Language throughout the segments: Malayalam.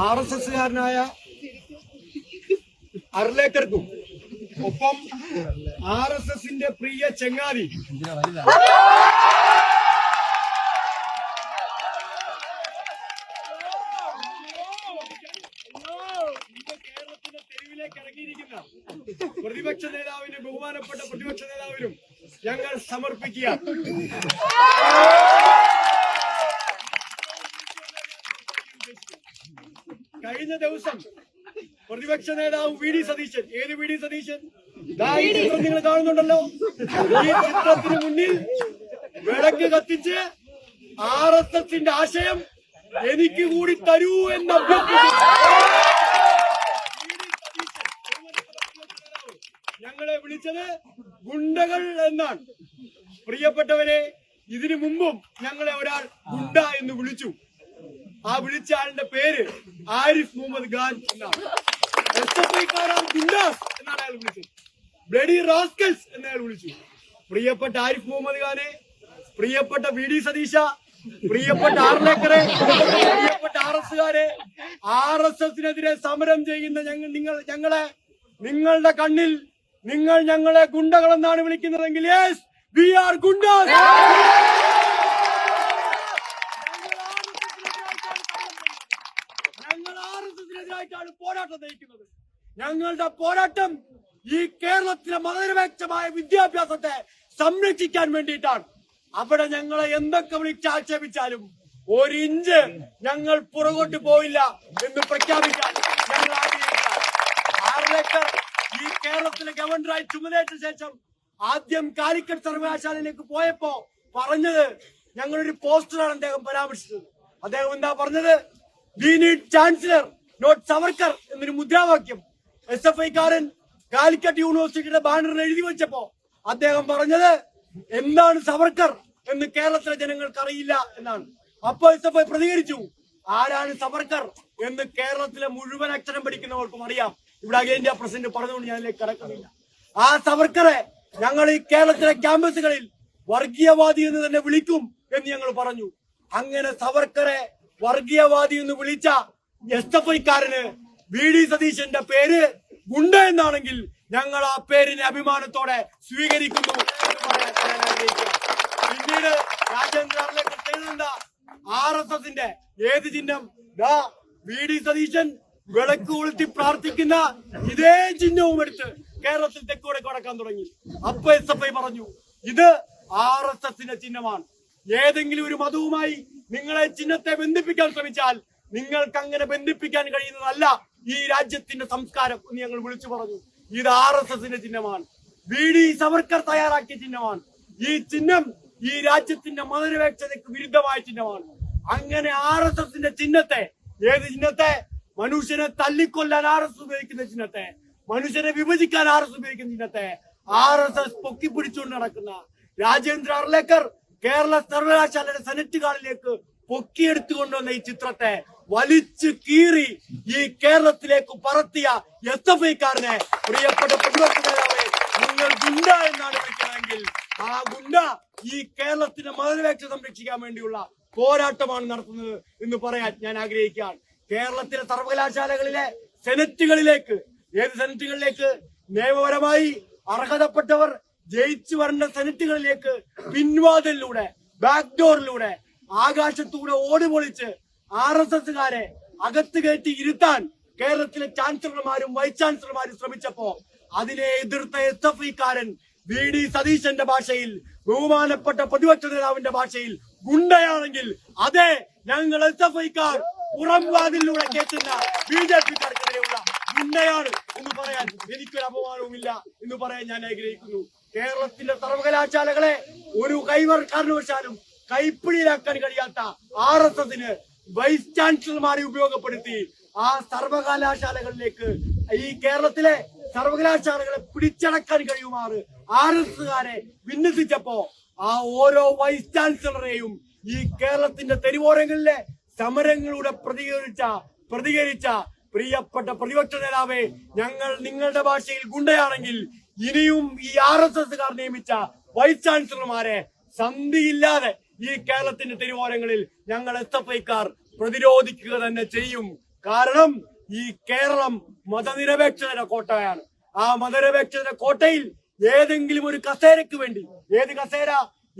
ആർ എസ് എസ്സുകാരനായ അർലേക്കർക്കും ഒപ്പം ആർ എസ് എസിന്റെ പ്രിയ ചെങ്ങാതി. പ്രതിപക്ഷ നേതാവിന്റെ ബഹുമാനപ്പെട്ട പ്രതിപക്ഷ നേതാവിനും ഞങ്ങൾ സമർപ്പിക്കുക കഴിഞ്ഞ ദിവസം പ്രതിപക്ഷ നേതാവ് വി ഡി സതീശൻ ഏത് വി ഡി സതീശൻ? ഈ ചിത്രം നിങ്ങൾ കാണുന്നുണ്ടല്ലോ. ഈ ചിത്രത്തിന് മുന്നിൽ വിളക്ക് കത്തിച്ച് ആർ എസ് എസിന്റെ ആശയം എനിക്ക് കൂടി തരൂ എന്ന് ഞങ്ങളെ വിളിച്ചത് ഗുണ്ടകൾ എന്നാണ്. പ്രിയപ്പെട്ടവരെ ഇതിനു മുമ്പും ഞങ്ങളെ ഒരാൾ ഗുണ്ട എന്ന് വിളിച്ചു. ആ വിളിച്ച ആളിന്റെ പേര് ആരിഫ് മുഹമ്മദ് ഖാൻ എന്നാണ്. ഗുണ്ടാസ് എന്നാണ് അയാൾ വിളിച്ചത്. ബ്ലഡി റാസ്കൽസ് എന്ന് വിളിച്ചു. പ്രിയപ്പെട്ട ആരിഫ് മുഹമ്മദ് ഖാനെ പ്രിയപ്പെട്ട വി ഡി സതീശ പ്രിയപ്പെട്ട ആർലേക്കറെ പ്രിയപ്പെട്ട ആർ എസ്സുകാരെ ആർ എസ് എസിനെതിരെ സമരം ചെയ്യുന്ന ഞങ്ങൾ നിങ്ങൾ ഞങ്ങളെ നിങ്ങളുടെ കണ്ണിൽ നിങ്ങൾ ഞങ്ങളെ ഗുണ്ടകളെന്നാണ് വിളിക്കുന്നതെങ്കിൽ യെസ് വി ആർ ഗുണ്ടാസ് ഞങ്ങൾ ആർ എസ് നയിക്കുന്നത് ഞങ്ങളുടെ പോരാട്ടം ഈ കേരളത്തിലെ മതനിരപേക്ഷമായ വിദ്യാഭ്യാസത്തെ സംരക്ഷിക്കാൻ വേണ്ടിയിട്ടാണ്. അവിടെ ഞങ്ങളെ എന്തൊക്കെ വിളിച്ച് ആക്ഷേപിച്ചാലും ഒരു ഇഞ്ച് ഞങ്ങൾ പുറകോട്ട് പോയില്ല എന്ന് പ്രഖ്യാപിക്കാൻ ഞങ്ങൾ ആഗ്രഹിക്കാം ഈ കേരളത്തിലെ ഗവർണറായി ചുമതലയേറ്റ ശേഷം ആദ്യം കാലിക്കറ്റ് സർവകലാശാലയിലേക്ക് പോയപ്പോ പറഞ്ഞത് ഞങ്ങളൊരു പോസ്റ്ററാണ് അദ്ദേഹം പരാമർശിച്ചത്. അദ്ദേഹം എന്താ പറഞ്ഞത്? We need chancellor not Savarkar എന്നൊരു മുദ്രാവാക്യം. എസ് എഫ് ഐക്കാരൻ കാലിക്കറ്റ് യൂണിവേഴ്സിറ്റിയുടെ ബാനറിൽ എഴുതി വെച്ചപ്പോ അദ്ദേഹം പറഞ്ഞത് എന്താണ് സവർക്കർ എന്ന് കേരളത്തിലെ ജനങ്ങൾക്ക് അറിയില്ല എന്നാണ്. അപ്പൊ എസ് എഫ് ഐ പ്രതികരിച്ചു. ആരാണ് സവർക്കർ എന്ന് കേരളത്തിലെ മുഴുവൻ അക്ഷരം പഠിക്കുന്നവർക്കും അറിയാം. ഇവിടെ അഖിലേന്ത്യാ പ്രസിഡന്റ് പറഞ്ഞുകൊണ്ട് ഞാൻ അതിലേക്ക് കടക്കുന്നില്ല. ആ സവർക്കറെ ഞങ്ങൾ ഈ കേരളത്തിലെ ക്യാമ്പസുകളിൽ വർഗീയവാദി എന്ന് തന്നെ വിളിക്കും എന്ന് ഞങ്ങൾ പറഞ്ഞു. അങ്ങനെ സവർക്കറെ വർഗീയവാദി എന്ന് വിളിച്ച എസ് എഫ് ഐക്കാരന് വി ഡി സതീശന്റെ പേര് ഗുണ്ട എന്നാണെങ്കിൽ ഞങ്ങൾ ആ പേരിനെ അഭിമാനത്തോടെ സ്വീകരിക്കുന്നു. പിന്നീട് രാജേന്ദ്ര എഴുതുന്ന ആർ എസ് എസിന്റെ ഏത് ചിഹ്നം? വി ഡി സതീശൻ വിളക്ക് കൊളുത്തി പ്രാർത്ഥിക്കുന്ന ഇതേ ചിഹ്നവും എടുത്ത് കേരളത്തിൽ തെക്കൂടെ കടക്കാൻ തുടങ്ങി. അപ്പൊ എസ് എഫ് ഐ പറഞ്ഞു ഇത് ആർ എസ് എസിന്റെ ചിഹ്നമാണ്. ഏതെങ്കിലും ഒരു മതവുമായി നിങ്ങളെ ചിഹ്നത്തെ ബന്ധിപ്പിക്കാൻ ശ്രമിച്ചാൽ നിങ്ങൾക്ക് അങ്ങനെ ബന്ധിപ്പിക്കാൻ കഴിയുന്നതല്ല ഈ രാജ്യത്തിന്റെ സംസ്കാരം എന്ന് ഞങ്ങൾ വിളിച്ചു പറഞ്ഞു. ഇത് ആർ എസ് എസിന്റെ ചിഹ്നമാണ്. വി ഡി സവർക്കർ തയ്യാറാക്കിയ ചിഹ്നമാണ്. ഈ ചിഹ്നം ഈ രാജ്യത്തിന്റെ മതനിരപേക്ഷതയ്ക്ക് വിരുദ്ധമായ ചിഹ്നമാണ്. അങ്ങനെ ആർ എസ് എസിന്റെ ചിഹ്നത്തെ ഏത് ചിഹ്നത്തെ? മനുഷ്യനെ തല്ലിക്കൊല്ലാൻ ആർ എസ് ഉപയോഗിക്കുന്ന ചിഹ്നത്തെ മനുഷ്യനെ വിഭജിക്കാൻ ആർ എസ് ഉപയോഗിക്കുന്ന ചിഹ്നത്തെ ആർ എസ് എസ് പൊക്കിപ്പിടിച്ചുകൊണ്ട് നടക്കുന്ന രാജേന്ദ്ര അർലേക്കർ കേരള സർവകലാശാലയുടെ സെനറ്റ് പൊക്കിയെടുത്തുകൊണ്ടുവന്ന ഈ ചിത്രത്തെ വലിച്ചു കീറി ഈ കേരളത്തിലേക്ക് പറത്തിയ എസ് എഫ് ഐക്കാരനെ പ്രിയപ്പെട്ട പ്രതിപക്ഷ നേതാവെ നിങ്ങൾ ഗുണ്ട എന്നാണ് വിളിക്കുന്നതെങ്കിൽ ആ ഗുണ്ട ഈ കേരളത്തിന്റെ മതനിരപേക്ഷ സംരക്ഷിക്കാൻ വേണ്ടിയുള്ള പോരാട്ടമാണ് നടത്തുന്നത് എന്ന് പറയാൻ ഞാൻ ആഗ്രഹിക്കുകയാണ്. കേരളത്തിലെ സർവകലാശാലകളിലെ സെനറ്റുകളിലേക്ക് ഏത് സെനറ്റുകളിലേക്ക് നിയമപരമായി അർഹതപ്പെട്ടവർ ജയിച്ചു വരേണ്ട സെനറ്റുകളിലേക്ക് പിൻവാതിലൂടെ ബാക്ക് ഡോറിലൂടെ ആകാശത്തൂടെ ഓടിപൊളിച്ച് ആർ എസ് എസുകാരെ അകത്ത് കയറ്റി ഇരുത്താൻ കേരളത്തിലെ ചാൻസലർമാരും വൈസ് ചാൻസലർമാരും ശ്രമിച്ചപ്പോ അതിനെ എതിർത്ത എസ് എഫ് ഐക്കാരൻ വി ഡി സതീശന്റെ ഭാഷയിൽ ബഹുമാനപ്പെട്ട പ്രതിപക്ഷ നേതാവിന്റെ ഭാഷയിൽ ഗുണ്ടയാണെങ്കിൽ അതെ ഞങ്ങൾ എസ് എഫ് ഐക്കാർ പുറംവാതിലൂടെ കേട്ടുന്ന ബി ജെ പിക്കാർക്കെതിരെയുള്ള ഗുണ്ടയാണ് എന്ന് പറയാൻ എനിക്കൊരു അപമാനവുമില്ല എന്ന് പറയാൻ ഞാൻ ആഗ്രഹിക്കുന്നു. കേരളത്തിന്റെ സർവകലാശാലകളെ ഒരു കൈവർ കാരണവശാലും കൈപ്പിടിയിലാക്കാൻ കഴിയാത്ത ആർ എസ് എസിന് വൈസ് ചാൻസലർമാരെ ഉപയോഗപ്പെടുത്തി ആ സർവകലാശാലകളിലേക്ക് ഈ കേരളത്തിലെ സർവകലാശാലകളെ പിടിച്ചടക്കാൻ കഴിയുമാറ് ആർ എസ് എസുകാരെ വിന്യസിച്ചപ്പോ ആ ഓരോ വൈസ് ചാൻസലറെയും ഈ കേരളത്തിന്റെ തെരുവോരങ്ങളിലെ സമരങ്ങളുടെ പ്രതികരിച്ച പ്രതികരിച്ച പ്രിയപ്പെട്ട പ്രതിപക്ഷ നേതാവേ ഞങ്ങൾ നിങ്ങളുടെ ഭാഷയിൽ ഗുണ്ടയാണെങ്കിൽ ഇനിയും ഈ ആർ എസ് എസുകാർ നിയമിച്ച വൈസ് ചാൻസലർമാരെ സന്ധിയില്ലാതെ ഈ കേരളത്തിന്റെ തിരുവോരങ്ങളിൽ ഞങ്ങൾ എസ് എഫ് ഐക്കാർ പ്രതിരോധിക്കുക തന്നെ ചെയ്യും. കാരണം ഈ കേരളം മതനിരപേക്ഷതയുടെ കോട്ടയാണ്. ആ മതനിരപേക്ഷതയുടെ കോട്ടയിൽ ഏതെങ്കിലും ഒരു കസേരക്ക് വേണ്ടി ഏത് കസേര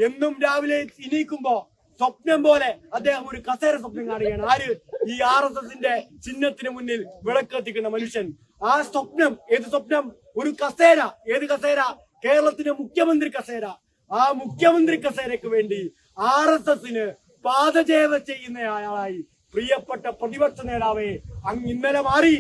എന്നും രാവിലെ ഇനിക്കുമ്പോ സ്വപ്നം പോലെ അദ്ദേഹം ഒരു കസേര സ്വപ്നം കാണുകയാണ്. ആര്? ഈ ആർ എസ് എസിന്റെ ചിഹ്നത്തിന് മുന്നിൽ വിളക്കെത്തിക്കുന്ന മനുഷ്യൻ. ആ സ്വപ്നം ഏത് സ്വപ്നം? ഒരു കസേര. ഏത് കസേര? കേരളത്തിന്റെ മുഖ്യമന്ത്രി കസേര. ആ മുഖ്യമന്ത്രി കസേരക്ക് വേണ്ടി ആർ എസ് എസിന് പാദചേവ ചെയ്യുന്നയാളായി പ്രിയപ്പെട്ട പ്രതിപക്ഷ നേതാവേ അങ്ങ് ഇന്നലെ മാറി.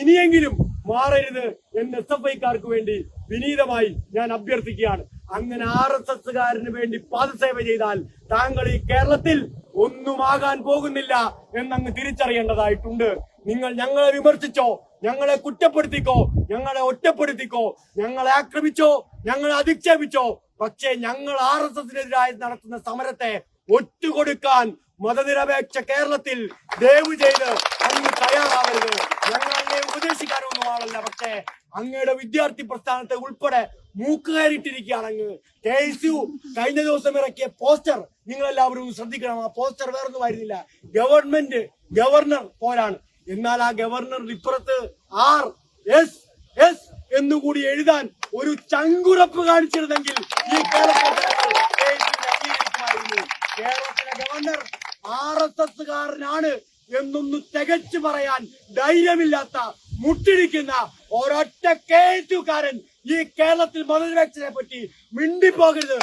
ഇനിയെങ്കിലും മാറരുത് എന്ന് എസ് എഫ് ഐക്കാർക്ക് വേണ്ടി വിനീതമായി ഞാൻ അഭ്യർത്ഥിക്കുകയാണ്. അങ്ങനെ ആർ എസ് എസ്സുകാരന് വേണ്ടി പാദസേവ ചെയ്താൽ താങ്കൾ ഈ കേരളത്തിൽ ഒന്നുമാകാൻ പോകുന്നില്ല എന്നങ്ങ് തിരിച്ചറിയേണ്ടതായിട്ടുണ്ട്. നിങ്ങൾ ഞങ്ങളെ വിമർശിച്ചോ ഞങ്ങളെ കുറ്റപ്പെടുത്തിക്കോ ഞങ്ങളെ ഒറ്റപ്പെടുത്തിക്കോ ഞങ്ങളെ ആക്രമിച്ചോ ഞങ്ങളെ അധിക്ഷേപിച്ചോ പക്ഷേ ഞങ്ങൾ ആർ എസ് എസിനെതിരായി നടത്തുന്ന സമരത്തെ ഒറ്റുകൊടുക്കാൻ മതനിരപേക്ഷ കേരളത്തിൽ ദയവ് ചെയ്ത് അങ്ങ് തയ്യാറാവരുത്. ഞങ്ങൾ അങ്ങനെ ഉപദേശിക്കാനൊന്നും ആളല്ല പക്ഷേ അങ്ങയുടെ വിദ്യാർത്ഥി പ്രസ്ഥാനത്തെ ഉൾപ്പെടെ മൂക്കുകയറിയിട്ടിരിക്കുകയാണ് അങ്ങ് കെ എസ് യു കഴിഞ്ഞ ദിവസം ഇറക്കിയ പോസ്റ്റർ നിങ്ങൾ എല്ലാവരും ശ്രദ്ധിക്കണം. ആ പോസ്റ്റർ വേറൊന്നും ആയിരുന്നില്ല. ഗവൺമെന്റ് ഗവർണർ പോരാണ് എന്നാൽ ആ ഗവർണർ ഇപ്പുറത്ത് ആർ എസ് എസ് എന്നുകൂടി എഴുതാൻ ഒരു ചങ്കുറപ്പ് കാണിച്ചിരുന്നെങ്കിൽ ഈ കേരളത്തിലെ. കേരളത്തിലെ ഗവർണർ ആർ എസ് എസ്സുകാരനാണ് എന്നൊന്ന് തികച്ചു പറയാൻ ധൈര്യമില്ലാത്ത മുട്ടിരിക്കുന്ന ഒരൊറ്റ കെ എസ് ഈ കേരളത്തിൽ മതനിരക്ഷനെ പറ്റി മിണ്ടിപ്പോകരുത്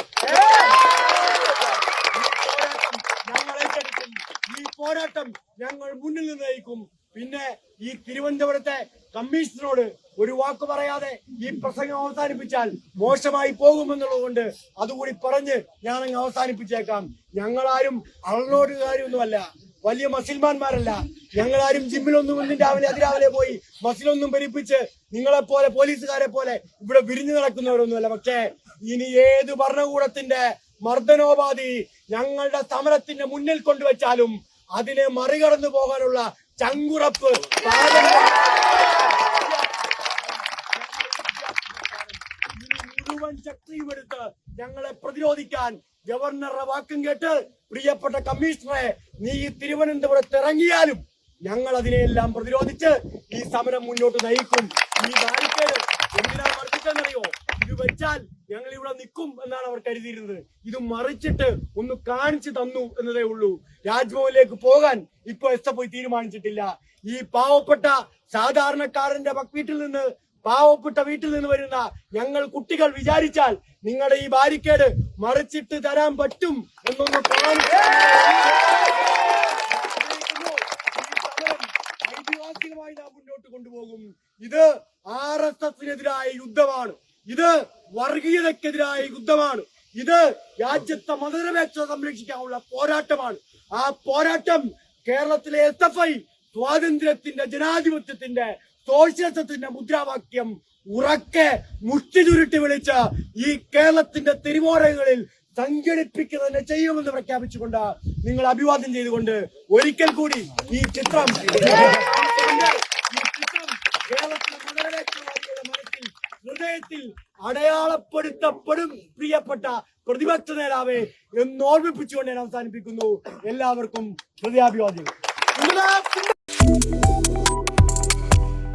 ഞങ്ങൾ ഏറ്റെടുക്കും ഈ പോരാട്ടം ഞങ്ങൾ മുന്നിൽ നിന്ന് നയിക്കും പിന്നെ ഈ തിരുവനന്തപുരത്തെ കമ്മീഷണറോട് ഒരു വാക്ക് പറയാതെ ഈ പ്രസംഗം അവസാനിപ്പിച്ചാൽ മോശമായി പോകുമെന്നുള്ളത് കൊണ്ട് അതുകൂടി പറഞ്ഞ് ഞാനങ്ങ് അവസാനിപ്പിച്ചേക്കാം. ഞങ്ങളാരും അളനോടുകാരൊന്നുമല്ല വലിയ മസിൽമാന്മാരല്ല. ഞങ്ങളാരും ജിമ്മിലൊന്നും ഒന്നും രാവിലെ അതിരാവിലെ പോയി മസിലൊന്നും ഭരിപ്പിച്ച് നിങ്ങളെപ്പോലെ പോലീസുകാരെ പോലെ ഇവിടെ വിരിഞ്ഞു നടക്കുന്നവരൊന്നുമല്ല. പക്ഷേ ഇനി ഏത് ഭരണകൂടത്തിന്റെ മർദ്ദനോപാധി ഞങ്ങളുടെ സമരത്തിന്റെ മുന്നിൽ കൊണ്ടുവച്ചാലും അതിനെ മറികടന്നു പോകാനുള്ള ചങ്കുറപ്പ് മുഴുവൻ ശക്തിയും എടുത്ത് ഞങ്ങളെ പ്രതിരോധിക്കാൻ ഗവർണറുടെ വാക്കും കേട്ട് പ്രിയപ്പെട്ട കമ്മീഷണറെ നീ തിരുവനന്തപുരത്ത് ഇറങ്ങിയാലും ഞങ്ങൾ അതിനെയെല്ലാം പ്രതിരോധിച്ച് ഈ സമരം മുന്നോട്ട് നയിക്കും. ഈ ബാരിക്കേഡ് എന്തിനാ വർദ്ധിച്ചെന്നറിയോ ഇത് വെച്ചാൽ ഞങ്ങൾ ഇവിടെ നിൽക്കും എന്നാണ് അവർ കരുതിയിരുന്നത്. ഇത് മറിച്ചിട്ട് ഒന്ന് കാണിച്ചു തന്നു എന്നതേ ഉള്ളൂ. രാജ്ഭവനിലേക്ക് പോകാൻ ഇപ്പൊ എസ് എഫ് തീരുമാനിച്ചിട്ടില്ല. ഈ പാവപ്പെട്ട സാധാരണക്കാരന്റെ വീട്ടിൽ നിന്ന് പാവപ്പെട്ട വീട്ടിൽ നിന്ന് വരുന്ന ഞങ്ങൾ കുട്ടികൾ വിചാരിച്ചാൽ നിങ്ങളുടെ ഈ ബാരിക്കേഡ് മറിച്ചിട്ട് തരാൻ പറ്റും എന്നൊന്ന് ഐതിഹാസികമായി നാം മുന്നോട്ട് കൊണ്ടുപോകും. ഇത് ആർ എസ് എസിനെതിരായ യുദ്ധമാണ്. ഇത് വർഗീയതക്കെതിരായ യുദ്ധമാണ്. ഇത് രാജ്യത്തെ മതനിരപേക്ഷത സംരക്ഷിക്കാനുള്ള പോരാട്ടമാണ്. ആ പോരാട്ടം കേരളത്തിലെ എസ് എഫ് ഐ സ്വാതന്ത്ര്യത്തിന്റെ ജനാധിപത്യത്തിന്റെ സോഷ്യലിസത്തിന്റെ മുദ്രാവാക്യം ഉറക്കെ മുഷ്ടി ചുരുട്ടി വിളിച്ച് ഈ കേരളത്തിന്റെ തിരുവോരങ്ങളിൽ സംഘടിപ്പിക്കുക ചെയ്യുമെന്ന് പ്രഖ്യാപിച്ചുകൊണ്ട് നിങ്ങൾ അഭിവാദ്യം ചെയ്തുകൊണ്ട് ഒരിക്കൽ കൂടി ഈ ചിത്രം കേരളത്തിലെ ഹൃദയത്തിൽ അടയാളപ്പെടുത്തപ്പെടും പ്രിയപ്പെട്ട പ്രതിപക്ഷ നേതാവെ എന്ന് ഓർമ്മിപ്പിച്ചുകൊണ്ട് ഞാൻ അവസാനിപ്പിക്കുന്നു എല്ലാവർക്കും ഹൃദയാഭിവാദ്യം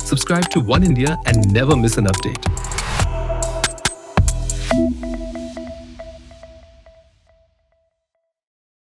Subscribe to One India and never miss an update.